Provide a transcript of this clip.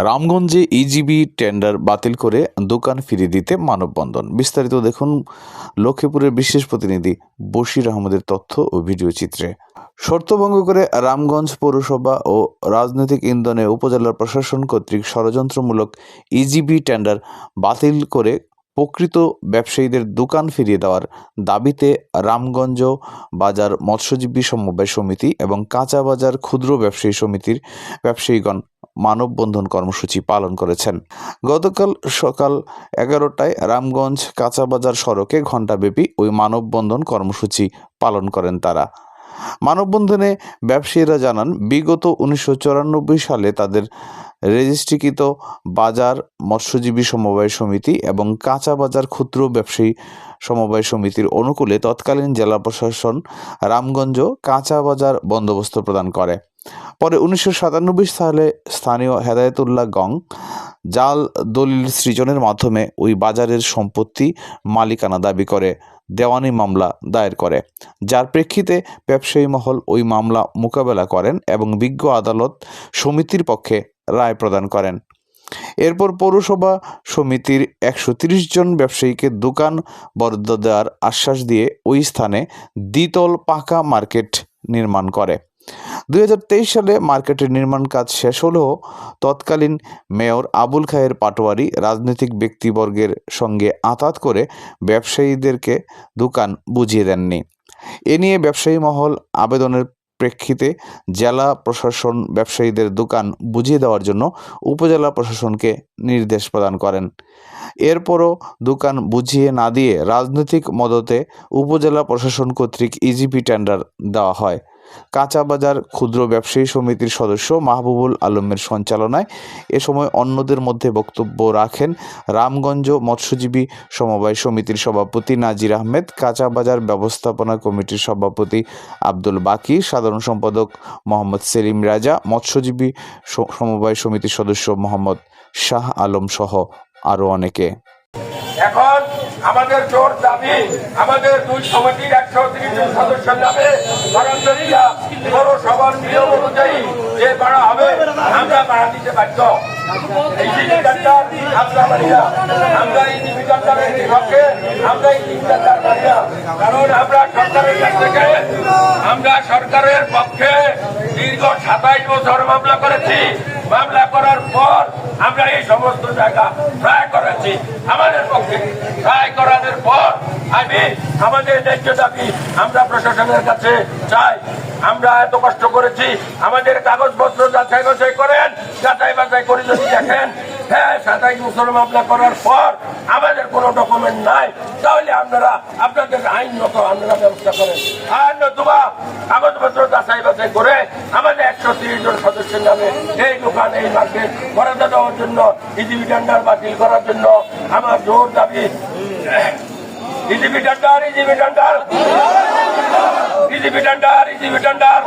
রামগঞ্জে ইজিবি tender বাতিল করে দোকান ফিরিয়ে দিতে মানববন্ধন। বিস্তারিত দেখুন লক্ষ্মীপুরের বিশেষ প্রতিনিধি বশির আহমদের তথ্য ও ভিডিও চিত্রে। শর্তভঙ্গ করে রামগঞ্জ পৌরসভা ও রাজনৈতিক ইন্ধনে উপজেলার প্রশাসন কর্তৃক ষড়যন্ত্রমূলক ইজিবি টেন্ডার বাতিল করে প্রকৃত ব্যবসায়ীদের দোকান ফিরিয়ে দেওয়ার দাবিতে রামগঞ্জ বাজার মৎস্যজীবী সমবায় সমিতি এবং কাঁচা বাজার ক্ষুদ্র ব্যবসায়ী সমিতির ব্যবসায়ীগণ মানববন্ধন কর্মসূচি পালন করেছেন। গতকাল সকাল এগারোটায় রামগঞ্জ কাঁচাবাজার সড়কে ঘণ্টাব্যাপী ওই মানববন্ধন কর্মসূচি পালন করেন তারা। মানববন্ধনে ব্যবসায়ীরা জানান, বিগত উনিশশো চুরানব্বই সালে তাদের রেজিস্ট্রিকৃত বাজার মৎস্যজীবী সমবায় সমিতি এবং কাঁচা বাজার ক্ষুদ্র ব্যবসায়ী সমবায় সমিতির অনুকূলে তৎকালীন জেলা প্রশাসন রামগঞ্জ কাঁচা বাজার বন্দোবস্ত প্রদান করে। পরে উনিশশো সাতানব্বই সালে স্থানীয় হেদায়েতুল্লাহ গং জাল দলিল সৃজনের মাধ্যমে ওই বাজারের সম্পত্তি মালিকানা দাবি করে, দেওয়ানি মামলা দায়ের করে। যার প্রেক্ষিতে ব্যবসায়ী মহল ওই মামলা মোকাবেলা করেন এবং বিজ্ঞ আদালত সমিতির পক্ষে রায় প্রদান করেন। এরপর পৌরসভা সমিতির একশো জন ব্যবসায়ীকে দোকান বরাদ্দ দেওয়ার আশ্বাস দিয়ে ওই স্থানে দ্বিতল পাকা মার্কেট নির্মাণ করে। দুই হাজার তেইশ সালে মার্কেটের নির্মাণ কাজ শেষ হলেও তৎকালীন মেয়র আবুল খায়ের পাটোয়ারি রাজনৈতিক ব্যক্তিবর্গের সঙ্গে আঁতাত করে ব্যবসায়ীদেরকে দোকান বুঝিয়ে দেননি। এ নিয়ে ব্যবসায়ী মহল আবেদনের প্রেক্ষিতে জেলা প্রশাসন ব্যবসায়ীদের দোকান বুঝিয়ে দেওয়ার জন্য উপজেলা প্রশাসনকে নির্দেশ প্রদান করেন। এরপরও দোকান বুঝিয়ে না দিয়ে রাজনৈতিক মদতে উপজেলা প্রশাসন কর্তৃক ইজিপি টেন্ডার দেওয়া হয়। কাঁচা বাজার ক্ষুদ্র ব্যবসায়ী সমিতির সদস্য মাহবুবুল আলমের সঞ্চালনায় এ সময় অন্যদের মধ্যে বক্তব্য রাখেন রামগঞ্জ মৎস্যজীবী সমবায় সমিতির সভাপতি নাজির আহমেদ কাঁচা বাজার ব্যবস্থাপনা কমিটির সভাপতি আব্দুল বাকি, সাধারণ সম্পাদক মোহাম্মদ সেলিম রাজা, মৎস্যজীবী সমবায় সমিতির সদস্য মোহাম্মদ শাহ আলম সহ আরও অনেকে। এখন আমাদের জোর দাবি, আমাদের দুই সমিতির একশো তিরিশ জন সদস্যের নামে পৌরসভার নিয়ম অনুযায়ী যে ভাড়া হবে, আমরা ভাড়া দিতে বাধ্য। আমরা এই পক্ষে আমরা এই কারণ আমরা সরকারের কাছ থেকে, আমরা সরকারের পক্ষে দীর্ঘ সাতাইশ বছর মামলা করেছি। মামলা করার পর আমরা এই সমস্ত জায়গা প্রায় করেছি। আমাদের পক্ষে। আমি আমাদের ন্যায্য দাবি, আমরা প্রশাসনের কাছে চাই। আমরা এত কষ্ট করেছি, আমাদের কাগজপত্র যাচাই বাছাই করেন, যাচাই বাছাই করে যদি দেখেন হ্যাঁ সাতাইশ বছর মামলা করার পর আমাদের কোনো ডকুমেন্ট নাই, তাহলে আপনারা, আপনাদের আইনগত আপনারা ব্যবস্থা করেন। আর নতুবা কাগজপত্র যাচাই বাছাই করে আমাদের একশো তিরিশ জন সদস্যের নামে এই দোকান, এই মার্কেট বরাদ্দ দেওয়ার জন্য ইজিবি টেন্ডার বাতিল করার জন্য আমার জোর দাবি। EGP tender EGP tender. EGP tender EGP tender.